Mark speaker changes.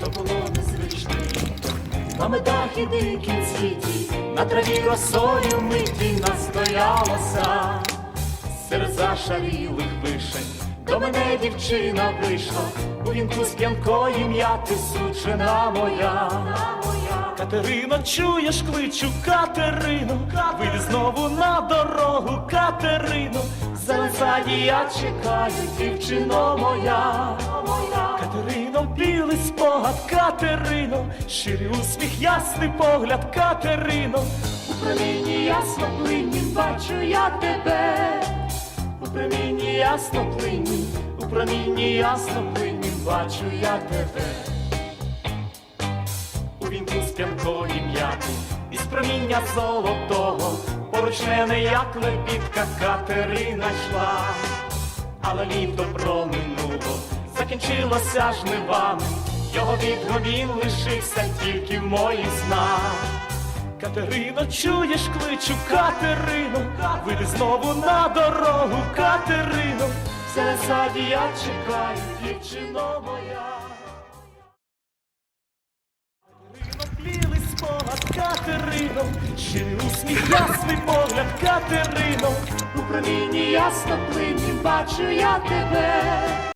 Speaker 1: то було незвичне. На медах і дикім світі, на траві росою миті настоялося. Серед зашарілих вишень до мене дівчина вийшла, у вінку з п'янкої м'яти суджена моя.
Speaker 2: Катерино, чуєш, кличу Катерино, вийди знову на дорогу, Катерино,
Speaker 1: Зелені я чекаю, дівчино моя.
Speaker 2: Катерино, білий спогад, Катерино, щирий усміх, ясний погляд, Катерино,
Speaker 1: У промінні ясно плинні бачу я тебе. У промінні ясно плинні, у промінні ясно плинні бачу я тебе. У вінку з п'янкої м'яти, із проміння золотого, поруч мене, як лебідка Катерина йшла, але літо проминуло, закінчилося жнивами, його відгомін лишився тільки в моїх снах.
Speaker 2: Катерино, чуєш, кличу Катерино, вийди знову на дорогу, Катерино,
Speaker 1: В Зелесаді я чекаю, дівчино моя.
Speaker 2: спогад, Катерино, щирий усміх, ясний погляд, Катерино.
Speaker 1: У промінні ясно плині бачу я тебе.